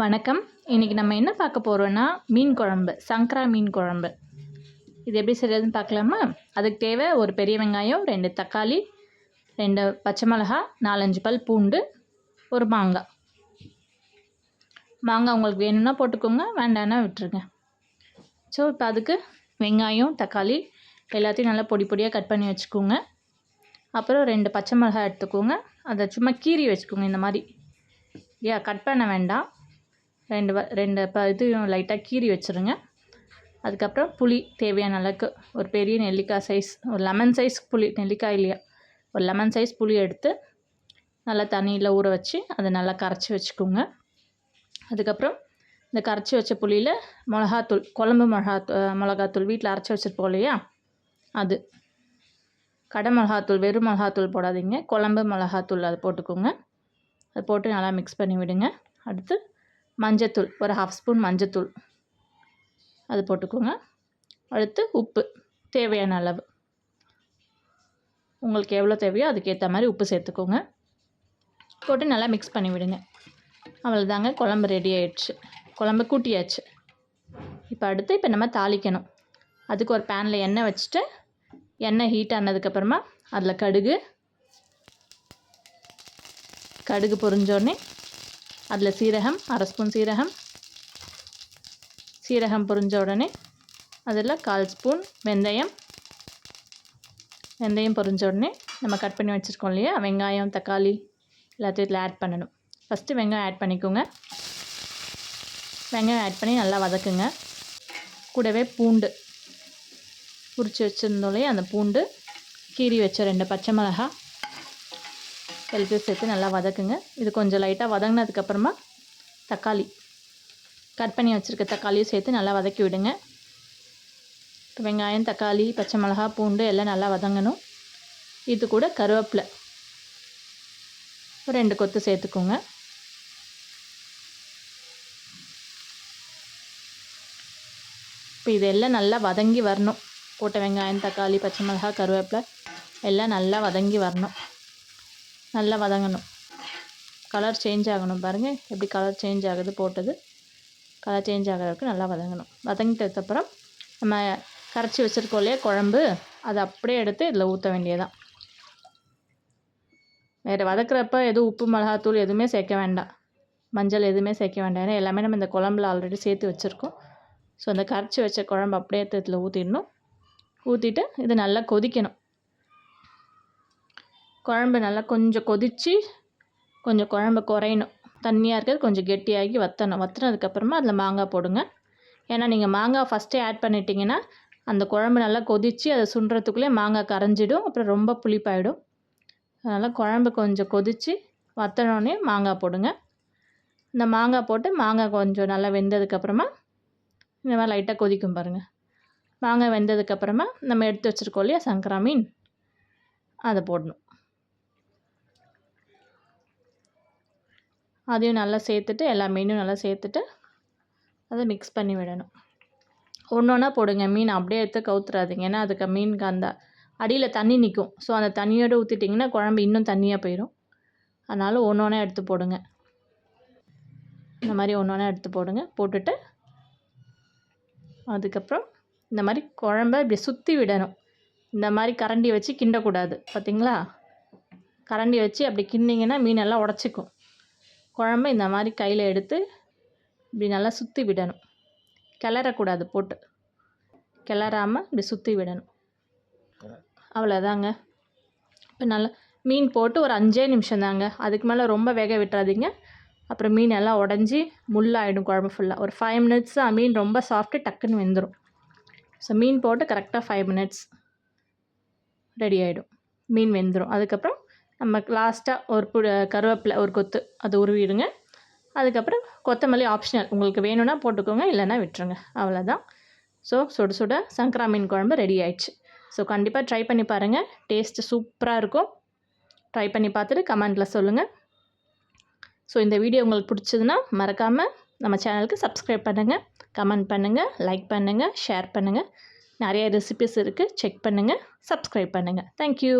வணக்கம். இன்றைக்கி நம்ம என்ன பார்க்க போகிறோன்னா மீன் குழம்பு சங்கரா மீன் குழம்பு. இது எப்படி செய்கிறதுன்னு பார்க்கலாமா? அதுக்கு தேவை ஒரு பெரிய வெங்காயம் ரெண்டு தக்காளி ரெண்டு பச்சை மிளகா நாலஞ்சு பல் பூண்டு ஒரு மாங்காய். மாங்காய் உங்களுக்கு வேணும்னா போட்டுக்கோங்க வேண்டான்னா விட்டுருங்க. ஸோ இப்போ அதுக்கு வெங்காயம் தக்காளி எல்லாத்தையும் நல்லா பொடி பொடியாக கட் பண்ணி வச்சுக்கோங்க. அப்புறம் ரெண்டு பச்சை மிளகாய் எடுத்துக்கோங்க. அதை சும்மா கீறி வச்சுக்கோங்க இந்த மாதிரி. யா கட் பண்ண வேண்டாம். ரெண்டு வ ரெண்டு ப இதையும் லைட்டாக கீறி வச்சுருங்க. அதுக்கப்புறம் புளி தேவையான அளவுக்கு ஒரு பெரிய நெல்லிக்காய் சைஸ் ஒரு லெமன் சைஸ் புளி நெல்லிக்காய் இல்லையா? ஒரு லெமன் சைஸ் புளி எடுத்து நல்லா தண்ணியில் ஊற வச்சு அதை நல்லா கரைச்சி வச்சுக்கோங்க. அதுக்கப்புறம் இந்த கரைச்சி வச்ச புளியில் மிளகாத்தூள் குழம்பு மிளகாத்தூ மிளகாத்தூள் வீட்டில் அரைச்சி வச்சுருப்போம் இல்லையா? அது. கடை மிளகாத்தூள் வெறும் மிளகாத்தூள் போடாதீங்க. குழம்பு மிளகாத்தூள் அது போட்டுக்கோங்க. அதை போட்டு நல்லா மிக்ஸ் பண்ணி விடுங்க. அடுத்து மஞ்சத்தூள் ஒரு ஹாஃப் ஸ்பூன் மஞ்சத்தூள். அது போட்டுக்கோங்க. அடுத்து உப்பு தேவையான அளவு. உங்களுக்கு எவ்வளோ தேவையோ அதுக்கேற்ற மாதிரி உப்பு சேர்த்துக்கோங்க. போட்டு நல்லா மிக்ஸ் பண்ணி விடுங்க. அவ்வளோதாங்க குழம்பு ரெடி ஆயிடுச்சு. குழம்பு கூட்டியாச்சு. இப்போ அடுத்து இப்போ நம்ம தாளிக்கணும். அதுக்கு ஒரு பேனில் எண்ணெய் வச்சுட்டு எண்ணெய் ஹீட் ஆனதுக்கப்புறமா அதில் கடுகு. கடுகு பொரிஞ்சோடனே அதில் சீரகம் அரை ஸ்பூன் சீரகம். சீரகம் பொரிஞ்ச உடனே அதில் கால் ஸ்பூன் வெந்தயம். வெந்தயம் பொரிஞ்ச உடனே நம்ம கட் பண்ணி வச்சுருக்கோம் இல்லையா? வெங்காயம் தக்காளி எல்லாத்தையும் இதில் ஆட் பண்ணணும். ஃபஸ்ட்டு வெங்காயம் ஆட் பண்ணிக்கோங்க. வெங்காயம் ஆட் பண்ணி நல்லா வதக்குங்க. கூடவே பூண்டு உரித்து வச்சுருந்தோம் இல்லையா? அந்த பூண்டு கீரி வச்ச ரெண்டு பச்சை மிளகா எல்லாத்தையும் சேர்த்து நல்லா வதக்குங்க. இது கொஞ்சம் லைட்டாக வதங்கினதுக்கப்புறமா தக்காளி கட் பண்ணி வச்சுருக்க தக்காளியும் சேர்த்து நல்லா வதக்கி விடுங்க. இப்போ வெங்காயம் தக்காளி பச்சை மிளகா பூண்டு எல்லாம் நல்லா வதங்கணும். இது கூட கருவேப்பிலை. ஒரு ரெண்டு கொத்து சேர்த்துக்கோங்க. இப்போ இதெல்லாம் நல்லா வதங்கி வரணும். போட்ட வெங்காயம் தக்காளி பச்சை மிளகா கருவேப்பிலை எல்லாம் நல்லா வதங்கி வரணும். நல்லா வதங்கணும். கலர் சேஞ்ச் ஆகணும் பாருங்கள் எப்படி கலர் சேஞ்ச் ஆகுது போட்டது. கலர் சேஞ்ச் ஆகிறதுக்கு நல்லா வதங்கணும். வதங்கிட்டதுக்கப்புறம் நம்ம கரைச்சி வச்சுருக்கோம் இல்லையா குழம்பு அதை அப்படியே எடுத்து இதில் ஊற்ற வேண்டியதான் வேறு வதக்குறப்ப எதுவும் உப்பு மிளகாத்தூள் எதுவுமே சேர்க்க வேண்டாம். மஞ்சள் எதுவுமே சேர்க்க வேண்டாம். ஏன்னா எல்லாமே நம்ம இந்த குழம்புல ஆல்ரெடி சேர்த்து வச்சுருக்கோம். ஸோ அந்த கரைச்சி வச்ச குழம்பு அப்படியே எடுத்து இதில் ஊற்றிடணும் ஊற்றிட்டு இது நல்லா கொதிக்கணும். குழம்பு நல்லா கொஞ்சம் கொதித்து கொஞ்சம் குழம்பு குறையணும். தண்ணியாக இருக்கிறது கொஞ்சம் கெட்டியாகி வற்றணும் வற்றினதுக்கப்புறமா அதில் மாங்காய் போடுங்க. ஏன்னா நீங்கள் மாங்காய் ஃபஸ்ட்டே ஆட் பண்ணிட்டீங்கன்னா அந்த குழம்பு நல்லா கொதித்து அதை சுண்டுறதுக்குள்ளே மாங்காய் கரைஞ்சிடும். அப்புறம் ரொம்ப புளிப்பாயிடும். அதனால் குழம்பு கொஞ்சம் கொதித்து வற்றினோடனே மாங்காய் போடுங்க. இந்த மாங்காய் போட்டு மாங்காய் கொஞ்சம் நல்லா வெந்ததுக்கப்புறமா இந்த மாதிரி லைட்டாக கொதிக்கும் பாருங்கள் மாங்காய் வெந்ததுக்கப்புறமா நம்ம எடுத்து வச்சுருக்கோம் இல்லையா சங்கரா மீன் அதை போடணும். அதையும் நல்லா சேர்த்துட்டு எல்லா மீனும் நல்லா சேர்த்துட்டு அதை மிக்ஸ் பண்ணி விடணும். ஒன்று ஒன்றா போடுங்க. மீன் அப்படியே எடுத்து கவுத்துறாதீங்க. ஏன்னா அதுக்கு மீனுக்கு அந்த அடியில் தண்ணி நிற்கும் ஸோ அந்த தண்ணியோடு ஊற்றிட்டிங்கன்னா குழம்பு இன்னும் தண்ணியாக போயிடும் அதனால் ஒன்று ஒன்றா எடுத்து போடுங்க. இந்த மாதிரி ஒன்று ஒன்றா எடுத்து போடுங்க. போட்டுட்டு அதுக்கப்புறம் இந்த மாதிரி குழம்ப இப்படி சுற்றி விடணும். இந்த மாதிரி கரண்டி வச்சு கிண்டக்கூடாது. பார்த்திங்களா கரண்டி வச்சு அப்படி கிண்டிங்கன்னா மீனெல்லாம் உடச்சிக்கும். குழம்பு இந்த மாதிரி கையில் எடுத்து இப்படி நல்லா சுற்றி விடணும். கிளறக்கூடாது போட்டு. கிளறாமல் இப்படி சுற்றி விடணும். அவ்வளோதாங்க இப்போ நல்லா மீன் போட்டு ஒரு அஞ்சே நிமிஷம் தாங்க. அதுக்கு மேலே ரொம்ப வேக விட்டுறாதீங்க. அப்புறம் மீன் எல்லாம் உடஞ்சி முள்ளாயிடும் குழம்பு ஃபுல்லாக ஒரு ஃபைவ் மினிட்ஸ் தான் மீன் ரொம்ப சாஃப்ட்டு டக்குன்னு வெந்துடும் ஸோ மீன் போட்டு கரெக்டாக ஃபைவ் மினிட்ஸ் ரெடி ஆகிடும் மீன் வெந்துடும் அதுக்கப்புறம் நம்ம லாஸ்ட்டாக ஒரு பு கருவேப்பிலை ஒரு கொத்து அது உருவிடுங்க. அதுக்கப்புறம் கொத்தமல்லி ஆப்ஷனல் உங்களுக்கு வேணும்னா போட்டுக்கோங்க இல்லைன்னா விட்டுருங்க. அவ்வளோதான் ஸோ சுட சுட சங்கரா மீன் குழம்பு ரெடி ஆயிடுச்சு. ஸோ கண்டிப்பாக ட்ரை பண்ணி பாருங்கள் டேஸ்ட்டு சூப்பராக இருக்கும். ட்ரை பண்ணி பார்த்துட்டு கமெண்ட்டில் சொல்லுங்கள் ஸோ இந்த வீடியோ உங்களுக்கு பிடிச்சதுன்னா மறக்காமல் நம்ம சேனலுக்கு சப்ஸ்கிரைப் பண்ணுங்கள் கமெண்ட் பண்ணுங்கள் லைக் பண்ணுங்கள் ஷேர் பண்ணுங்கள் நிறைய ரெசிபிஸ் இருக்குது செக் பண்ணுங்கள் சப்ஸ்கிரைப் பண்ணுங்கள் தேங்க்யூ